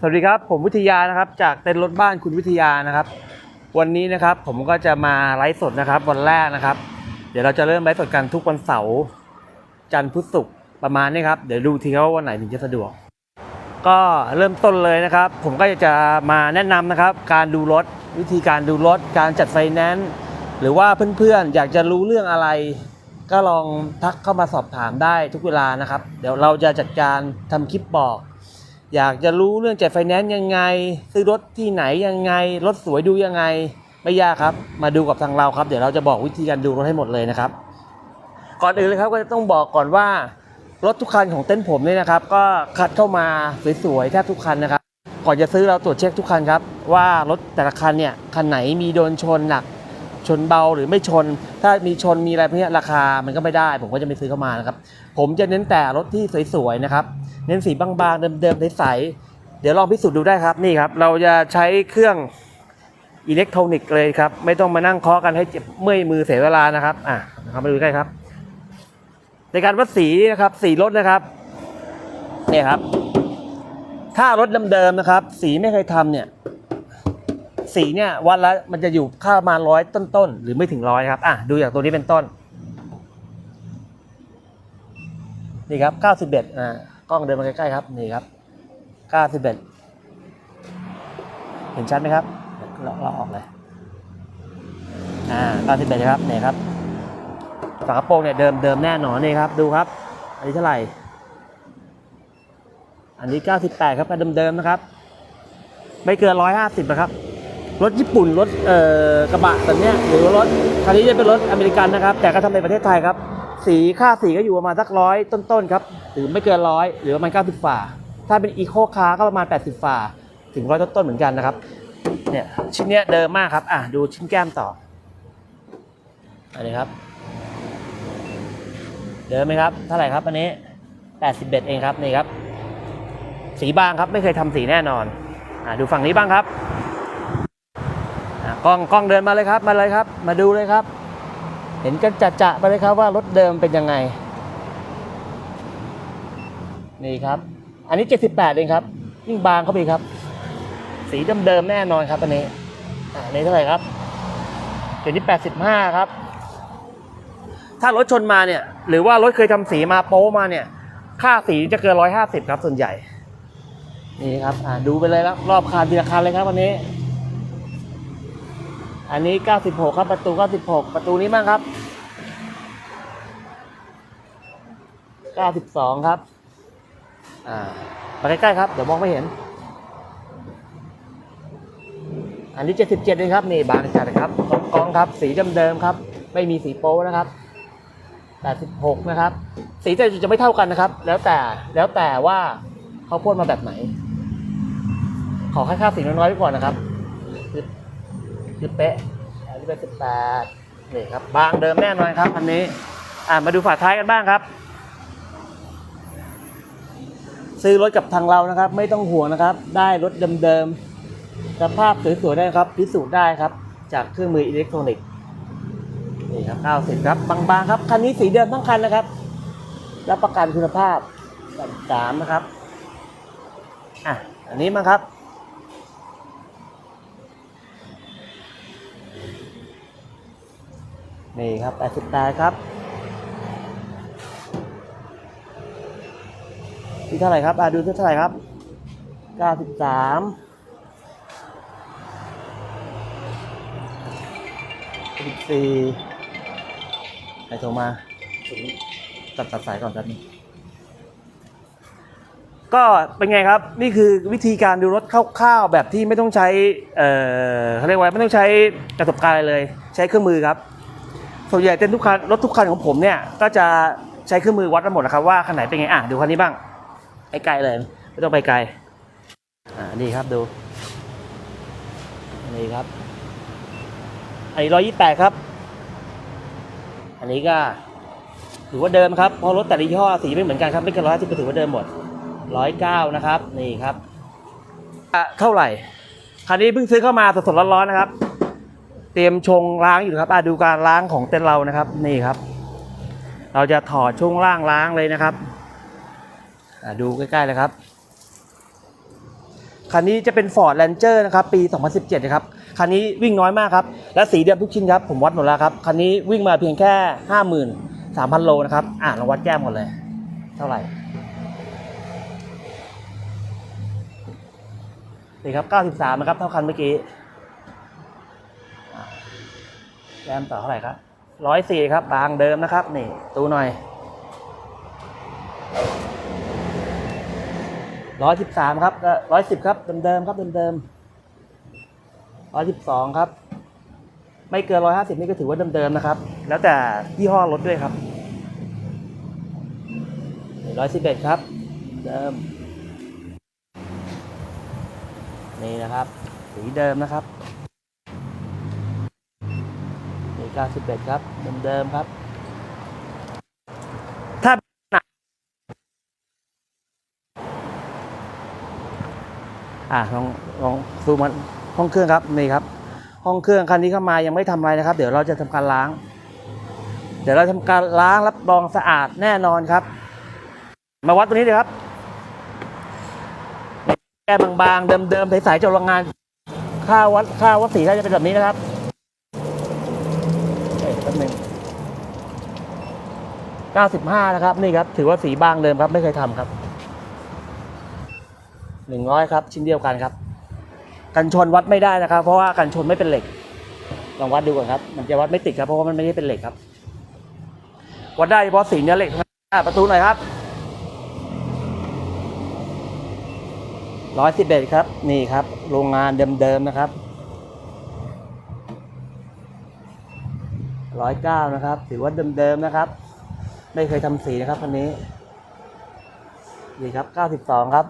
สวัสดีครับ ผมวิทยานะครับ จากเต็นท์รถบ้านคุณวิทยานะครับ วันนี้นะครับผมก็จะมาไลฟ์สดนะครับ วันแรกนะครับ เดี๋ยวเราจะเริ่มไลฟ์สดกันทุกวันเสาร์จันทร์พุธศุกร์ประมาณนี้ครับเดี๋ยวดูทีว่าวันไหนถึงจะสะดวก ก็เริ่มต้นเลยนะครับ ผมก็จะมาแนะนำนะครับ การดูรถวิธีการดูรถ การจัดไฟแนนซ์หรือว่าเพื่อนๆอยากจะรู้เรื่องอะไร ก็ลองทักเข้ามาสอบถามได้ทุกเวลานะครับ เดี๋ยวเราจะจัดการทำคลิปบอก อยากจะรู้เรื่องจัดไฟแนนซ์ยังไง ซื้อรถที่ไหนยังไง รถสวยดูยังไง ไม่ยากครับ มาดูกับทางเราครับ เดี๋ยวเราจะบอกวิธีการดูรถให้หมดเลยนะครับ ก่อนอื่นเลยครับก็จะต้องบอกก่อนว่ารถทุกคันของเต้นผมเนี่ยนะครับ ก็คัดเข้ามาสวยๆแทบทุกคันนะครับ ก่อนจะซื้อเราตรวจเช็คทุกคันครับ ว่ารถแต่ละคันเนี่ยคันไหนมีโดนชนหนักชนเบาหรือไม่ชน ถ้ามีชนมีอะไรพวกนี้ราคามันก็ไม่ได้ ผมก็จะไม่ซื้อเข้ามานะครับ ผมจะเน้นแต่รถที่สวยๆนะครับ เน้นสีบางๆ เดิมๆใสๆเดี๋ยวลองพิสูจน์ดูได้ครับนี่ครับ เราจะใช้เครื่องอิเล็กทรอนิกส์เลยครับ ไม่ต้องมานั่งเคาะกันให้เจ็บเมื่อยมือเสียเวลานะครับอะนะครับมาดูใกล้ครับ ในการวัดสีนะครับ สีรถนะครับเนี่ยครับ ถ้ารถเดิมๆนะครับ สีไม่เคยทำเนี่ย สีเนี่ยวัดแล้วมันจะอยู่ค่ามาร้อยต้นๆหรือไม่ถึงร้อยครับอะดูอย่างตัวนี้เป็นต้น นี่ครับ 91 อ่ากล้องเดินมาใกล้ๆครับ นี่ครับ 91 เห็นชัดไหมครับเราเราออกเลย อ่า 91นะครับนี่ครับ ฝากระโปรงเนี่ยเดิมเดิมแน่นอนนี่ครับ ดูครับ อันนี้เท่าไหร่ อันนี้ 98 ครับเดิมๆนะครับ ไม่เกิน 150 นะครับ รถญี่ปุ่น รถเอ่อกระบะแบบเนี้ยหรือรถคันนี้จะเป็นรถอเมริกันนะครับ แต่ก็ทำในประเทศไทยครับ สีค่าสีก็อยู่ประมาณสักร้อยต้นๆครับหรือไม่เกินร้อยหรือประมาณ90ฝ่า ถ้าเป็นอีโคคาร์ก็ประมาณ 80ฝ่า ถึงร้อยต้นๆเหมือนกันนะครับเนี่ยชิ้นเนี้ยเดิมมากครับอะดูชิ้นแก้มต่ออันนี้ครับ เดิมไหมครับเท่าไหร่ครับอันนี้ 81 เองครับนี่ครับ สีบางครับไม่เคยทำสีแน่นอนอะดูฝั่งนี้บ้างครับกล้องกล้องเดินมาเลยครับ มาเลยครับ มาดูเลยครับ ห็นกันจะจะๆไปเลยครับว่ารถเดิมเป็นยังไง นี่ครับ อันนี้ 78เองครับ ยิ่งบางเข้าไปอีครับ สีเดิมๆแน่นอนครับอันนี้อันนี้เท่าไหร่ครับเดี๋ยวนี้85 ครับ ถ้ารถชนมาเนี่ย หรือว่ารถเคยทำสีมาโป๊มาเนี่ย ค่าสีจะเกิน 150 ครับส่วนใหญ่ นี่ครับอ่าดูไปเลยครับรอบคันทีละคันเลยครับวันนี้ อันนี้ 96 ครับประตู 96 ประตูนี้บ้างครับ 92 ครับ อ่ามาใกล้ๆครับ เดี๋ยวมองไม่เห็น อันนี้ 77เองครับ นี่บางจัดครับกองกองครับ สีเดิมๆครับ ไม่มีสีโป๊นะครับ86นะครับ สีแต่จะไม่เท่ากันนะครับ แล้วแต่แล้วแต่ว่าเขาพ่นมาแบบไหน ขอค่าสีน้อยๆไว้ก่อนนะครับ คือเป๊ะอันนี้เป็น18นี่ครับบางเดิมแน่นอนครับอันนี้อ่ามาดูฝาท้ายกันบ้างครับ ซื้อรถกับทางเรานะครับ ไม่ต้องห่วงนะครับ ได้รถเดิมๆสภาพสวยๆได้ครับพิสูจน์ได้ครับ จากเครื่องมืออิเล็กทรอนิกส์นี่ครับ90ครับบางๆครับคันนี้สีเดิมทั้งคันนะครับรับประกันคุณภาพสามนะครับอะอันนี้มาครับ นี่ครับ88ครับที่เท่าไหร่ครับอ่าดูที่เท่าไหร่ครับ93 14ใครโทรมาตัดตัดสายก่อนแป๊บนึงก็เป็นไงครับ นี่คือวิธีการดูรถคร่าวๆแบบที่ไม่ต้องใช้ เอ่อเขาเรียกว่าไม่ต้องใช้ประสบการณ์เลย ใช้เครื่องมือครับ ส่วนใหญ่เต้นทุกคันรถทุกคันของผมเนี่ยก็จะใช้เครื่องมือวัดกันหมดนะครับว่าคันไหนเป็นไงอะดูคันนี้บ้างไกลเลย ไม่ต้องไปไกลอ่านี่ครับดูนี่ครับ อันนี้ร้อยยี่แปดครับ อันนี้ก็ถือว่าเดิมครับเพราะรถแต่ละยี่ห้อสีไม่เหมือนกันครับไม่เกินร้อยสิบก็ถือว่าเดิมหมดร้อยเก้านะครับ นี่ครับอะเท่าไหร่คันนี้เพิ่งซื้อเข้ามาสดๆร้อนๆนะครับ เตรียมชงล้างอยู่ครับอะดูการล้างของเต็นท์เรานะครับนี่ครับ เราจะถอดช่วงล่างล้างเลยนะครับอะดูใกล้ๆเลยครับคันนี้จะเป็น Ford Ranger นะครับปี 2017 นะครับคันนี้วิ่งน้อยมากครับ และสีเดิมทุกชิ้นครับ ผมวัดหมดแล้วครับ คันนี้วิ่งมาเพียงแค่ 53,000 โลนะครับ อะลองวัดแก้มก่อนเลย เท่าไหร่นี่ครับ 93 นะครับ เท่าคันเมื่อกี้อะ แก้มต่อเท่าไหร่ครับ104ครับ บางเดิมนะครับ นี่ตูหน่อยร้อยสิบสามครับร้อยสิบครับเดิมๆครับเดิมๆร้อยสิบสองครับ ไม่เกินร้อยห้าสิบนี่ก็ถือว่าเดิมๆนะครับ แล้วแต่ยี่ห้อรถด้วยครับร้อยสิบเอ็ดครับ เดิม นี่นะครับสีเดิมนะครับ นี่เก้าสิบเอ็ดครับเดิมครับ ถ้าอะลองลองซูมันห้องเครื่องครับนี่ครับ ห้องเครื่องคันนี้เข้ามายังไม่ทำอะไรนะครับ เดี๋ยวเราจะทำการล้าง เดี๋ยวเราทำการล้างรับรองสะอาดแน่นอนครับ มาวัดตรงนี้เลยครับแก้บางๆเดิมๆใสๆจากโรงงานค่าวัดค่าวัดสีก็จะเป็นแบบนี้นะครับเอ้ยแป๊บหนึง 95 นะครับ นี่ครับ ถือว่าสีบางเดิมครับ ไม่เคยทำครับหนึ่งร้อยครับ ชิ้นเดียวกันครับ กันชนวัดไม่ได้นะครับ เพราะว่ากันชนไม่เป็นเหล็ก ลองวัดดูก่อนครับ มันจะวัดไม่ติดครับ เพราะว่ามันไม่ได้เป็นเหล็กครับ วัดได้เฉพาะสีเนื้อเหล็กประตูหน่อยครับร้อยสิบเอ็ดครับ นี่ครับ โรงงานเดิมๆนะครับร้อยเก้านะครับ ถือว่าเดิมๆนะครับ ไม่เคยทำสีนะครับคันนี้นี่ครับเก้าสิบสองครับ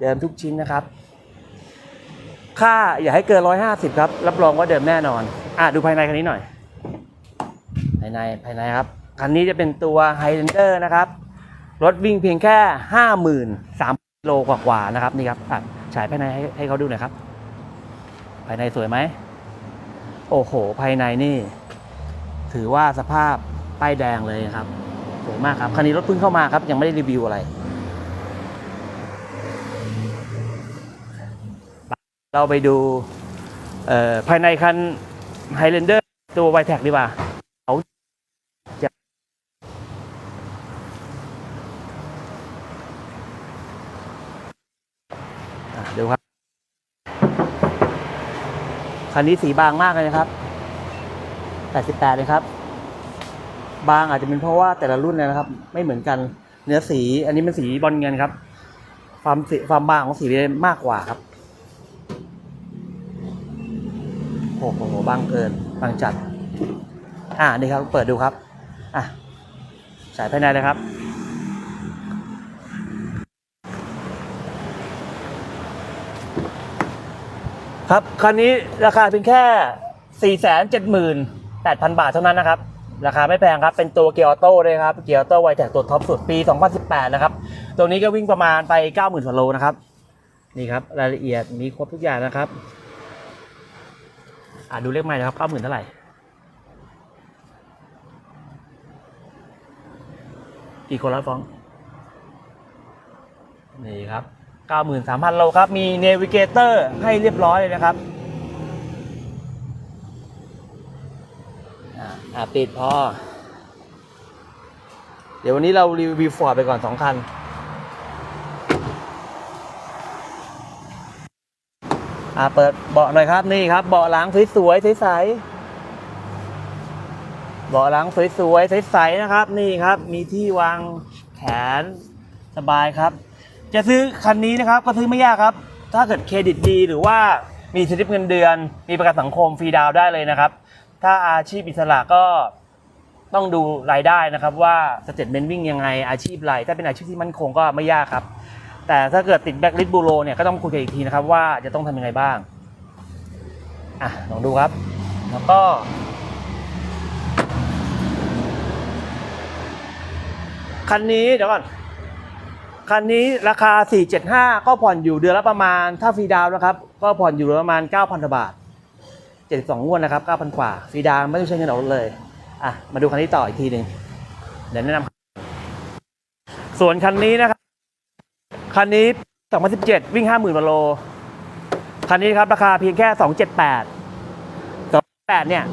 เดิมทุกชิ้นนะครับ ค่าอย่าให้เกิน 150 ครับ รับรองว่าเดิมแน่นอน อะดูภายในคันนี้หน่อย ภายในภายในครับ คันนี้จะเป็นตัว Highlander นะครับ รถวิ่งเพียงแค่ 53,000โลกว่าๆนะครับนี่ครับอะฉายภายในให้ให้เขาดูหน่อยครับ ภายในสวยไหม โอ้โห ภายในนี่ ถือว่าสภาพ ป้ายแดงเลยครับสวยมากครับคันนี้รถเพิ่งเข้ามาครับ ยังไม่ได้รีวิวอะไร เราไปดูภายในคัน Highlander ตัว y t e c ดีกว่าเขาจะอะดูครับ คันนี้สีบางมากเลยนะครับ 88 เลยครับ บางอาจจะเป็นเพราะว่าแต่ละรุ่นนะครับ ไม่เหมือนกันเนื้อสี อันนี้เป็นสีบอลเงินครับ ความสีความบางของสีเลยมากกว่าครับโอ้โหบางเกินบางจัด อ่านี่ครับเปิดดูครับอะสายภายในเลยครับครับคันนี้ราคาเพียงแค่ 4 7 8 0 0 0 บาทเท่านั้นนะครับ ราคาไม่แพงครับ เป็นตัวเกียร์ออโต้เลยครับ เกียร์ออโต้ไวแท็กตัวท็อปสุดปี 2018 นะครับ ตัวนี้ก็วิ่งประมาณไป 90,000กว่าโลนะครับ นี่ครับ รายละเอียดมีครบทุกอย่างนะครับ อ่าดูเลขใหม่นะครับเก้าหมื่นเท่าไหร่ กี่คนแล้วฟ้อง นี่ครับเก้าหมื่นสามพันโลครับ มีเนวิเกเตอร์ให้เรียบร้อยเลยนะครับ อะปิดพอ เดี๋ยววันนี้เรารีวิวฟอร์ดไปก่อนสองคัน อ่าเปิดเบาะหน่อยครับนี่ครับเบาะหลังสวยๆใสๆเบาะหลังสวยๆใสๆนะครับ นี่ครับ มีที่วางแขนสบายครับ จะซื้อคันนี้นะครับ ก็ซื้อไม่ยากครับ ถ้าเกิดเครดิตดีหรือว่ามีสลิปเงินเดือน มีประกันสังคมฟรีดาวได้เลยนะครับ ถ้าอาชีพอิสระก็ต้องดูรายได้นะครับ ว่าสเตทเมนต์วิ่งยังไงอาชีพไรถ้าเป็นอาชีพที่มั่นคงก็ไม่ยากครับ แต่ถ้าเกิดติดแบ็กลิสบูโรเนี่ยก็ต้องคุยกันอีกทีนะครับ ว่าจะต้องทำยังไงบ้างอะลองดูครับ แล้วก็คันนี้เดี๋ยวก่อน คันนี้ราคา 475 ก็ผ่อนอยู่เดือนละประมาณ ถ้าฟรีดาวนะครับ ก็ผ่อนอยู่ประมาณ 9,000 บาท 72งวดนะครับ9,000 กว่าฟรีดาวน์ไม่ต้องใช้เงินออกรถเลยอะมาดูคันนี้ต่ออีกทีหนึ่งเดี๋ยวแนะนำส่วนคันนี้นะครับ คันนี้2017 วิ่ง 50,000กว่าโล คันนี้ครับราคาเพียงแค่ 278 278เนี่ย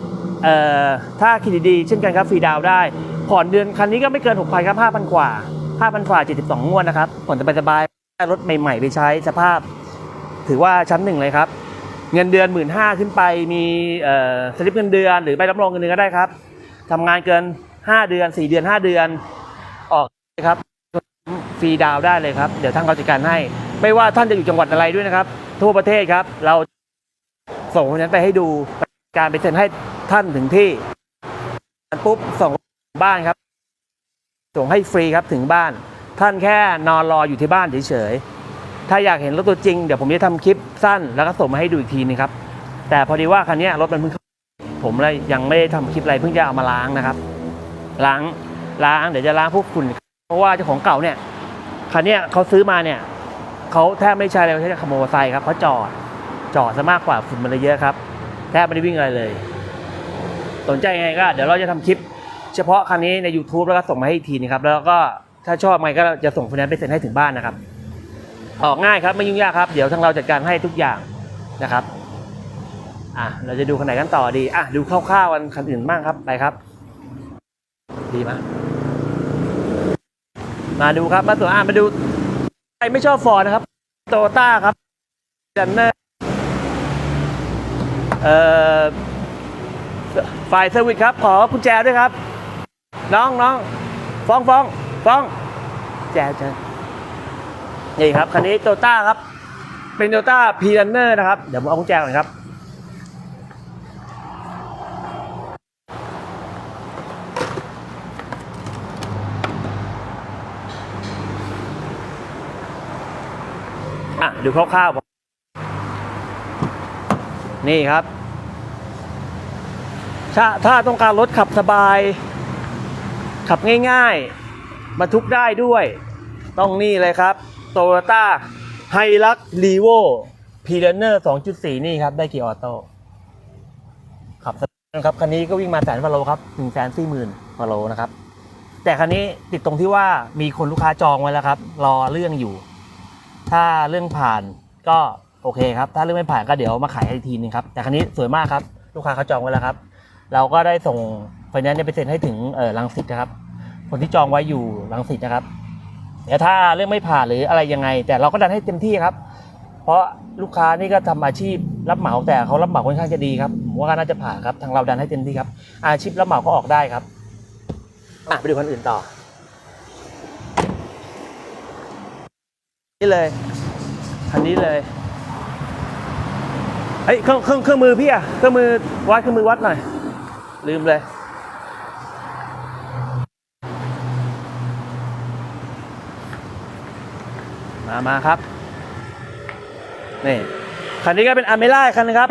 เอ่อถ้าคิดดีๆเช่นกันครับฟรีดาวได้ ผ่อนเดือนคันนี้ก็ไม่เกิน 6,000ครับ5,000 กว่า 5,000 กว่า 72 งวดนะครับผ่อนสบายๆรถใหม่ๆ ไปใช้สภาพ ถือว่าชั้นหนึ่งเลยครับ เงินเดือน1 5ื่นห้าขึ้นไปมีสลิปเงินเดือน หรือใบรับรองเงินเดือนก็ได้ครับทำงานเกิน5เดือน4เดือน5เดือน ออกครับฟรีดาวได้เลยครับ เดี๋ยวท่านเขาจัดการให้ ไม่ว่าท่านจะอยู่จังหวัดอะไรด้วยนะครับ ทั่วประเทศครับ เราส่งคนนั้นไปให้ดูการไปเซ็นให้ท่านถึงที่ปุ๊บส่งบ้านครับ ส่งให้ฟรีครับถึงบ้าน ท่านแค่นอนรออยู่ที่บ้านเฉยๆ ถ้าอยากเห็นรถตัวจริงเดี๋ยวผมจะทำคลิปสั้นแล้วก็ส่งมาให้ดูอีกทีนึงครับ แต่พอดีว่าคันนี้รถมันเพิ่งเข้าผมเลยยังไม่ได้ทำคลิปอะไรเพิ่งจะเอามาล้างนะครับ ล้างล้างเดี๋ยวจะล้างพวกฝุ่นเพราะว่าเจ้าของเก่าเนี่ยคันนี้เขาซื้อมาเนี่ยเขาแทบไม่ใช่เลยใช้ขโมยไซค์ครับเขาจอดจอดซะมากกว่าฝุ่นมันเลยเยอะครับแทบไม่ได้วิ่งอะไรเลย สนใจยังไงก็เดี๋ยวเราจะทำคลิป เฉพาะคันนี้ใน YouTube แล้วก็ส่งมาให้อีกทีนะครับแล้วก็ถ้าชอบไงก็จะส่งคะแนนไปเซ็นให้ถึงบ้านนะครับ ออกง่ายครับไม่ยุ่งยากครับ เดี๋ยวทางเราจัดการให้ทุกอย่างนะครับอะเราจะดูคันไหนกันต่อดีอะดูคร่าวๆกันคันอื่นบ้างครับไปครับ ดีไหมมาดูครับมาตัวอะมาดูใครไม่ชอบฟอร์ดนะครับโตต้าครับจันเนอร์เอ่อฝ่ายเซอร์วิสครับ ขอกุญแจด้วยครับ น้องน้องฟ้องฟ้องฟ้องแจแจ นี่ครับคันนี้โตต้าครับ เป็นโตต้าพีรันเนอร์นะครับ เดี๋ยวผมเอากุญแจก่อนครับ อะ ดูคร่าวๆนี่ครับถ้าถ้าต้องการรถขับสบาย ขับง่ายๆบรรทุกได้ด้วย ต้องนี่เลยครับ Toyota h i l u x r e v o p r e n e r 2.4 นี่ครับ ได้กียร์ออโต้ขับสบายนะครับ คันนี้ก็วิ่งมาแสนกว่าโลครับ1 4 0 0 0 0กว่าโลนะครับ แต่คันนี้ติดตรงที่ว่ามีคนลูกค้าจองไว้แล้วครับ รอเรื่องอยู่ ถ้าเรื่องผ่านก็โอเคครับ ถ้าเรื่องไม่ผ่านก็เดี๋ยวมาขายให้อีกทีนึงครับ แต่คันนี้สวยมากครับ ลูกค้าเขาจองไว้แล้วครับ เราก็ได้ส่งไฟแนนซ์เนี่ยไปเซ็นให้ถึงเออลังสิตนะครับ คนที่จองไว้อยู่ลังสิตนะครับ แต่ถ้าเรื่องไม่ผ่านหรืออะไรยังไง แต่เราก็ดันให้เต็มที่ครับ เพราะลูกค้านี่ก็ทำอาชีพรับเหมาแต่เขารับเหมาค่อนข้างจะดีครับผมว่าก็น่าจะผ่านครับทางเราดันให้เต็มที่ครับ อาชีพรับเหมาก็ออกได้ครับอะไปดูคนอื่นต่อ นี่เลยคันนี้เลยเฮ้ยเครื่องเครื่องเครื่องมือพี่อะเครื่องมือวัดเครื่องมือวัดหน่อยลืมเลย มามาครับ นี่ คันนี้ก็เป็นอาร์เมล่าคันนึงครับ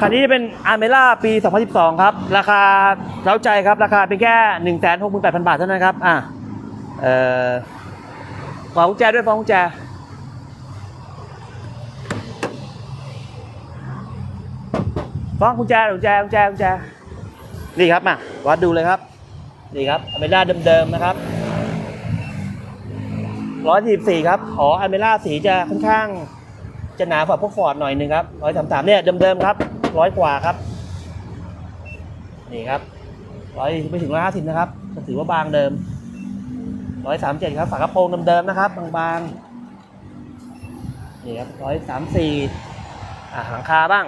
คันนี้จะเป็นอาร์เมล่าปี 2012 ครับ ราคาเล้าใจครับ ราคาเป็นแค่168,000 บาทเท่านั้นครับ อะ เอ่อฝากกุญแจด้วยฝากกุญแจฟ้องกุญแจกุญแจกุญแจกุญแจ นี่ครับมาวัดดูเลยครับ นี่ครับอาเมร่าเดิมๆนะครับ ร้อยสี่สี่ครับ อ๋ออเมร่าสีจะค่อนข้าง จะหนากว่าพวกฟอร์ดหน่อยหนึงครับร้อยสามสามเนี่ยเดิมๆครับร้อยกว่าครับ นี่ครับร้อยไม่ถึงร้อยห้าสิบนะครับก็ถือว่าบางเดิมร้อยสามเจ็ดครับ ฝากระโปรงเดิมๆนะครับ บางๆ นี่ครับร้อยสามสี่อะหลังคาบ้าง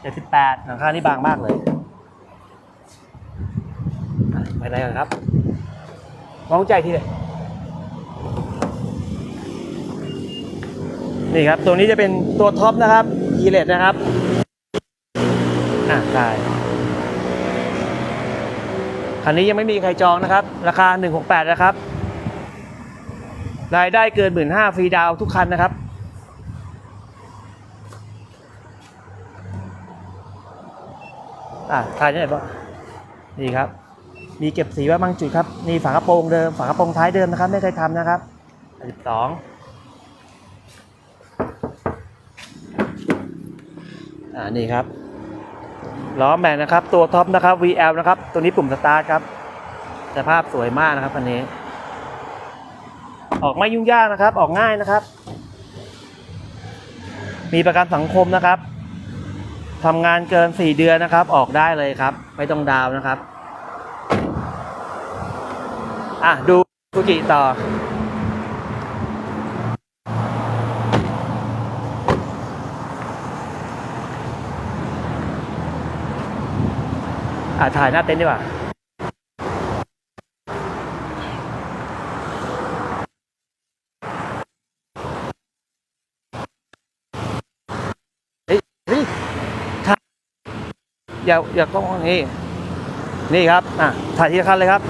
เจ็ดสิบแปดหลังคานี่บางมากเลย อะไปไหนกันครับ มองใจทีเลยนี่ครับ ตัวนี้จะเป็นตัวท็อปนะครับยีเลตนะครับ อะได้คันนี้ยังไม่มีใครจองนะครับ ราคา 168 นะครับ รายได้เกิน15,000ฟรีดาวทุกคันนะครับ อะทายได้ไหนบ้างนี่ครับ มีเก็บสีไว้บางจุดครับนี่ฝากระโปรงเดิมฝากระโปรงท้ายเดิมนะครับ ไม่เคยทำนะครับสิบสองอ่านี่ครับล้อแม็กนะครับ ตัวท็อปนะครับ VL นะครับ ตัวนี้ปุ่มสตาร์ทครับสภาพสวยมากนะครับคันนี้ ออกไม่ยุ่งยากนะครับ ออกง่ายนะครับ มีประกันสังคมนะครับทำงานเกิน 4 เดือนนะครับ ออกได้เลยครับ ไม่ต้องดาวน์นะครับ อะ ดูฟูจิต่อ อะ ถ่ายหน้าเต็นท์ดีกว่าเฮ้ยเฮ้ยถ่ายอย่าอย่าต้องนี่นี่ครับ อะ ถ่ายทีละคันเลยครับ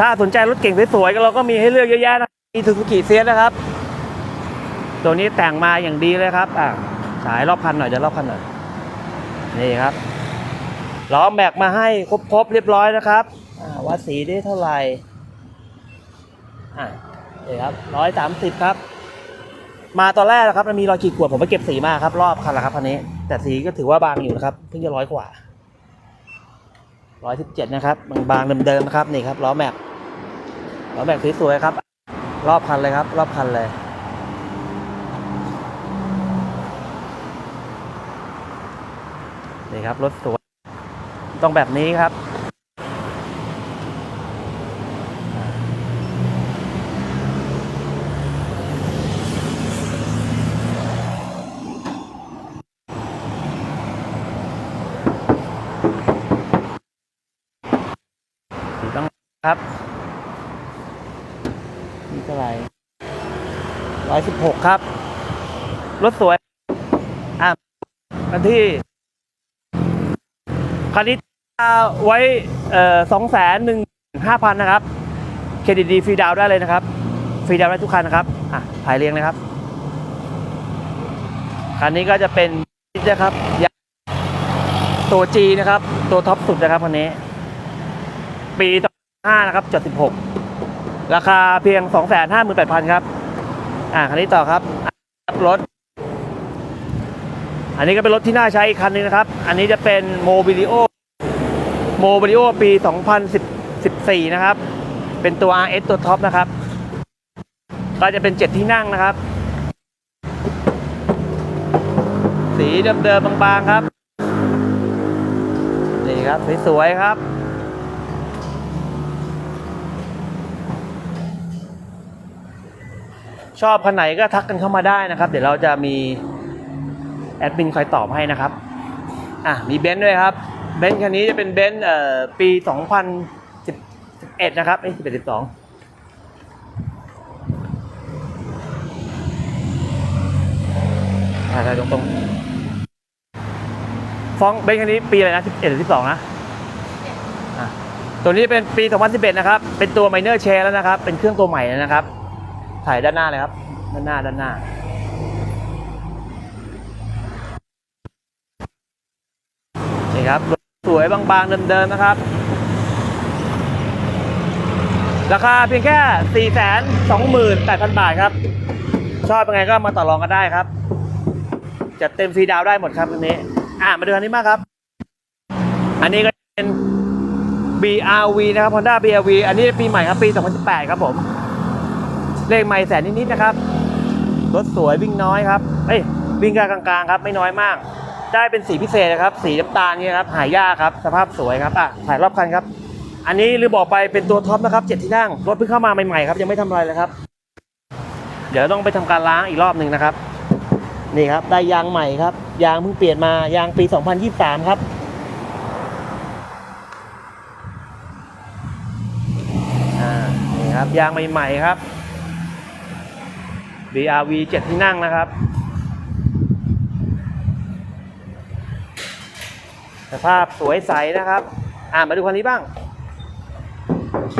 ถ้าสนใจรถเก่งสวยๆก็เราก็มีให้เลือกเยอะแยะนะมีทูสุกิเซียนะครับ ตัวนี้แต่งมาอย่างดีเลยครับอะฉายรอบคันหน่อยเดี๋ยวรอบคันหน่อยนี่ครับล้อแม็กมาให้ครบๆเรียบร้อยนะครับอ่าวัดสีได้เท่าไหร่อะนี่ครับร้อยสามสิบครับ มาตอนแรกนะครับมันมีรอยขีดข่วนผมไปเก็บสีมาครับ รอบคันละครับคันนี้ แต่สีก็ถือว่าบางอยู่นะครับเพิ่งจะร้อยกว่าร้อยสิบเจ็ดนะครับบางบางๆเดิมๆนะครับนี่ครับล้อแม็ก ล้อแม็กสวยๆครับ รอบคันเลยครับ รอบคันเลย นี่ครับ รถสวย ต้องแบบนี้ครับต้องครับ ท่าไหร่ร้อยสิบหกครับ รถสวย อะคันที่คันนี้ไว้สองแสนหนึ่งห้าพันนะครับ เครดิตดีฟรีดาวได้เลยนะครับ ฟรีดาวได้ทุกคันนะครับ อะถ่ายเรียงเลยครับ คันนี้ก็จะเป็นนะครับ ตัว G นะครับ ตัวท็อปสุดนะครับคันนี้ ปีห้านะครับจดสิบหก ราคาเพียงสองแสนห้าหมื่นแปดพันครับ อ่าคันนี้ต่อครับ รถ อันนี้ก็เป็นรถที่น่าใช้อีกคันหนึงนะครับ อันนี้จะเป็นโมบิลิโอโมบิลิโอปี 2014 นะครับ เป็นตัว RS ตัวท็อปนะครับ ก็จะเป็น 7 ที่นั่งนะครับ สีเดิมๆบางๆครับ นี่ครับ สวยๆครับ ชอบคันไหนก็ทักกันเข้ามาได้นะครับ เดี๋ยวเราจะมีแอดมินคอยตอบให้นะครับอะมีเบนซ์ด้วยครับเบนซ์คันนี้จะเป็นเบนซ์เอ่อปี 2011 นะครับเอ้ย11 12ถ่ายๆตรงๆ ฟ้องเบนซ์คันนี้ปีอะไรนะ11หรือ12นะอะตัวนี้เป็นปี 2011 นะครับ เป็นตัว Minor Share แล้วนะครับ เป็นเครื่องตัวใหม่แล้วนะครับ ถ่ายด้านหน้าเลยครับ ด้านหน้าด้านหน้า นี่ครับ สวยบางๆเดิมๆนะครับ ราคาเพียงแค่ 4 2 8 0 0 0 บาทครับ ชอบยังไงก็มาต่อรองกันได้ครับ จัดเต็มฟรีดาวได้หมดครับอันนี้ อ่ามาดูอันนี้มากครับ อันนี้ก็เป็น BRV นะครับ Honda BRV อันนี้ปีใหม่ครับ ปี 2018 ครับผม เลขไม่แสนนิดๆนะครับ รถสวยวิ่งน้อยครับเอ้ยวิ่งกลางๆครับไม่น้อยมาก ได้เป็นสีพิเศษนะครับ สีน้ำตาลนี่ครับหายากครับ สภาพสวยครับอะถ่ายรอบคันครับ อันนี้ลืมบอกไปเป็นตัวท็อปนะครับเจ็ดที่นั่งรถเพิ่งเข้ามาใหม่ๆครับยังไม่ทำอะไรเลยครับ เดี๋ยวต้องไปทำการล้างอีกรอบหนึ่งนะครับ นี่ครับได้ยางใหม่ครับ ยางเพิ่งเปลี่ยนมายางปี 2023 ครับอ่านี่ครับยางใหม่ๆครับ BRV 7 ที่นั่งนะครับ สภาพสวยใสนะครับ อ่ามาดูคันนี้บ้าง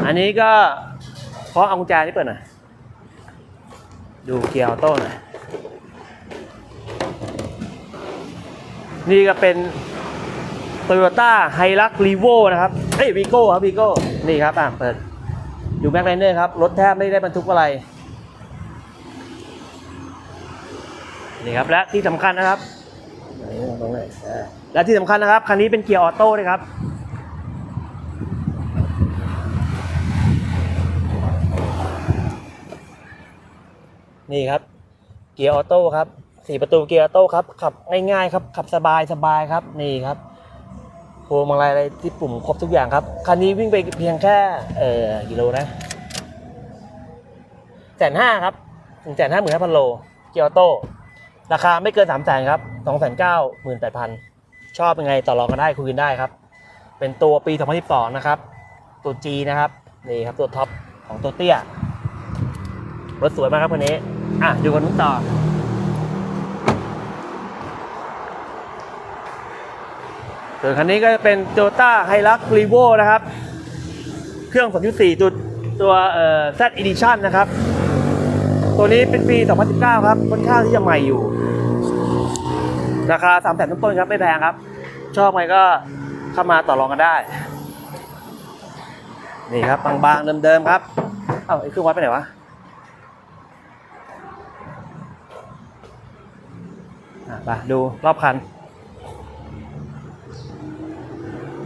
อันนี้ก็ขอเอากุญแจนี่เปิดหน่อยดูเกียร์ออโต้หน่อยนี่ก็เป็น Toyota h i l u x r e v o นะครับเอ้ย Vigo ครับ Vigo นี่ครับอ่าเปิดดูแม็กไลเนอร์ครับ รถแทบไม่ได้บรรทุกอะไร นี่ครับและที่สำคัญนะครับและที่สำคัญนะครับคันนี้เป็นเกียร์ออโต้ด้วยครับนนี่ครับ เกียร์ออโต้ครับสี่ประตูเกียร์ออโต้ครับขับง่ายๆครับขับสบายสบายครับนี่ครับพวงมาลัยอะไรที่ปุ่มครบทุกอย่างครับคันนี้วิ่งไปเพียงแค่เอ่อกิโลนะแสนห้าครับถึงแสนห้าหมื่นห้าพันโลเกียร์ออโต้ ราคาไม่เกินสามแสนครับสองแสนเก้าหมื่นแปดพันชอบยังไงต่อรองกันได้คุยกันได้ครับ เป็นตัวปี 2012 นะครับ ตัว G นะครับนี่ครับตัวท็อปของตัวเตี้ยรถสวยมากครับคันนี้ อะดูกันนู้นต่อ ส่วนคันนี้ก็จะเป็น Toyota Hilux Revo นะครับ เครื่อง 2.4 ตัวตัวเอ่อ Z Edition นะครับ ตัวนี้เป็นปี 2019 ครับ ค่อนข้างที่จะใหม่อยู่ ราคา3แสนต้นๆครับ ไม่แพงครับ ชอบไงก็เข้ามาต่อรองกันได้ นี่ครับบางๆเดิมๆครับ เอ้าไอ้เครื่องวัดไปไหนวะอะไปดูรอบคัน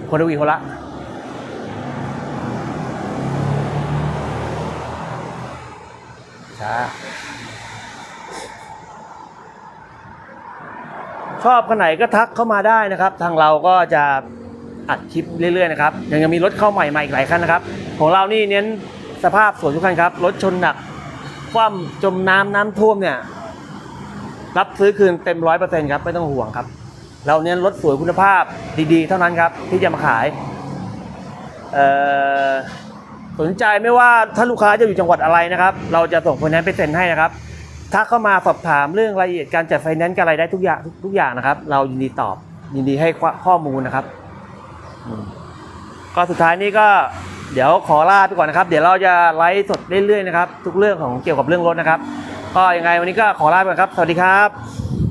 คนดูอีกคนละ ช้า ชอบคนไหนก็ทักเข้ามาได้นะครับ ทางเราก็จะอัดคลิปเรื่อยๆนะครับ ยังยังมีรถเข้าใหม่มาอีกหลายคันนะครับ ของเรานี่เน้นสภาพสวยทุกคันครับ รถชนหนัก คว่ำจมน้ำน้ำท่วมเนี่ย รับซื้อคืนเต็มร้อยเปอร์เซ็นต์ครับ ไม่ต้องห่วงครับ เราเน้นรถสวยคุณภาพดีๆ เท่านั้นครับ ที่จะมาขาย เอ่อ สนใจไม่ว่าถ้าลูกค้าจะอยู่จังหวัดอะไรนะครับ เราจะส่งคนนั้นไปเซ็นให้นะครับถ้าเข้ามาสอบถามเรื่องรายละเอียดการจัดไฟแนนซ์การอะไรได้ทุกอย่างทุกอย่างนะครับ เรายินดีตอบยินดีให้ข้อมูลนะครับก็สุดท้ายนี้ก็เดี๋ยวขอลาไปก่อนนะครับ เดี๋ยวเราจะไลฟ์สดเรื่อยๆนะครับ ทุกเรื่องของเกี่ยวกับเรื่องรถนะครับ ก็ยังไงวันนี้ก็ขอลาไปก่อนครับ สวัสดีครับ